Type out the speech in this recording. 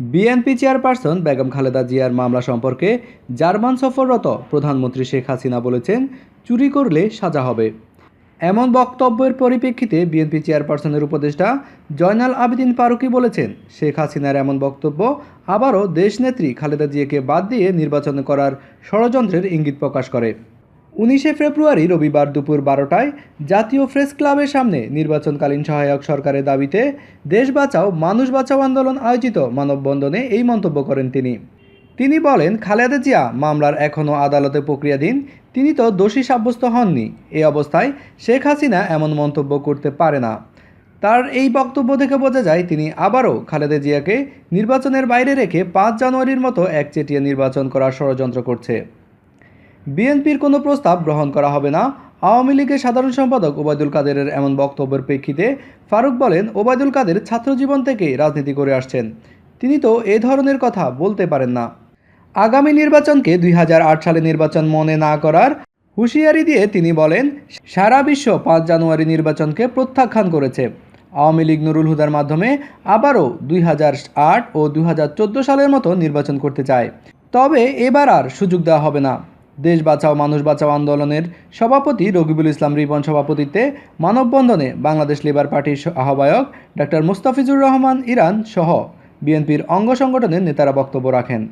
BNP chairperson Begum Khaleda জিয়ার মামলা সম্পর্কে জার্মান সফররত প্রধানমন্ত্রী শেখ হাসিনা বলেছেন, চুরি করলে সাজা হবে। এমন বক্তব্যের পরিপ্রেক্ষিতে বিএনপি চেয়ারপারসনের উপদেষ্টা জয়নাল আবেদিন ফারুকি বলেছেন, শেখ হাসিনার এমন বক্তব্য আবারও দেশনেত্রী খালেদা জিয়াকে বাদ দিয়ে নির্বাচন করার ষড়যন্ত্রের ইঙ্গিত প্রকাশ করে। উনিশে ফেব্রুয়ারি রবিবার দুপুর বারোটায় জাতীয় প্রেস ক্লাবের সামনে নির্বাচনকালীন সহায়ক সরকারের দাবিতে দেশ বাঁচাও, মানুষ বাঁচাও আন্দোলন আয়োজিত মানববন্ধনে এই মন্তব্য করেন তিনি। তিনি বলেন, খালেদা জিয়া মামলার এখনও আদালতে প্রক্রিয়াধীন তিনি তো দোষী সাব্যস্ত হননি। এই অবস্থায় শেখ হাসিনা এমন মন্তব্য করতে পারে না। তার এই বক্তব্য থেকে বোঝা যায়, তিনি আবারও খালেদা জিয়াকে নির্বাচনের বাইরে রেখে পাঁচ জানুয়ারির মতো একচেটিয়া নির্বাচন করার ষড়যন্ত্র করছে। বিএনপির কোনো প্রস্তাব গ্রহণ করা হবে না। আওয়ামী লীগের সাধারণ সম্পাদক ওবায়দুল কাদেরের এমন বক্তব্যের প্রেক্ষিতে ফারুক বলেন, ওবায়দুল কাদের ছাত্রজীবন থেকেই রাজনীতি করে আসছেন। তিনি তো এ ধরনের কথা বলতে পারেন না। আগামী নির্বাচনকে দুই হাজার আট সালে নির্বাচন মনে না করার হুঁশিয়ারি দিয়ে তিনি বলেন, সারা বিশ্ব পাঁচ জানুয়ারি নির্বাচনকে প্রত্যাখ্যান করেছে। আওয়ামী লীগ নুরুল হুদার মাধ্যমে আবারও দুই ও দুই হাজার চোদ্দ সালের মতো নির্বাচন করতে চায়। তবে এবার আর সুযোগ দেওয়া হবে না। দেশ বাঁচাও, মানুষ বাঁচাও আন্দোলনের সভাপতি রকিবুল ইসলাম রিপন সভাপতিত্বে মানববন্ধনে বাংলাদেশ লেবার পার্টির আহ্বায়ক ডাক্তার মুস্তাফিজুর রহমান ইরান সহ বিএনপির অঙ্গ সংগঠনের নেতারা বক্তব্য রাখেন।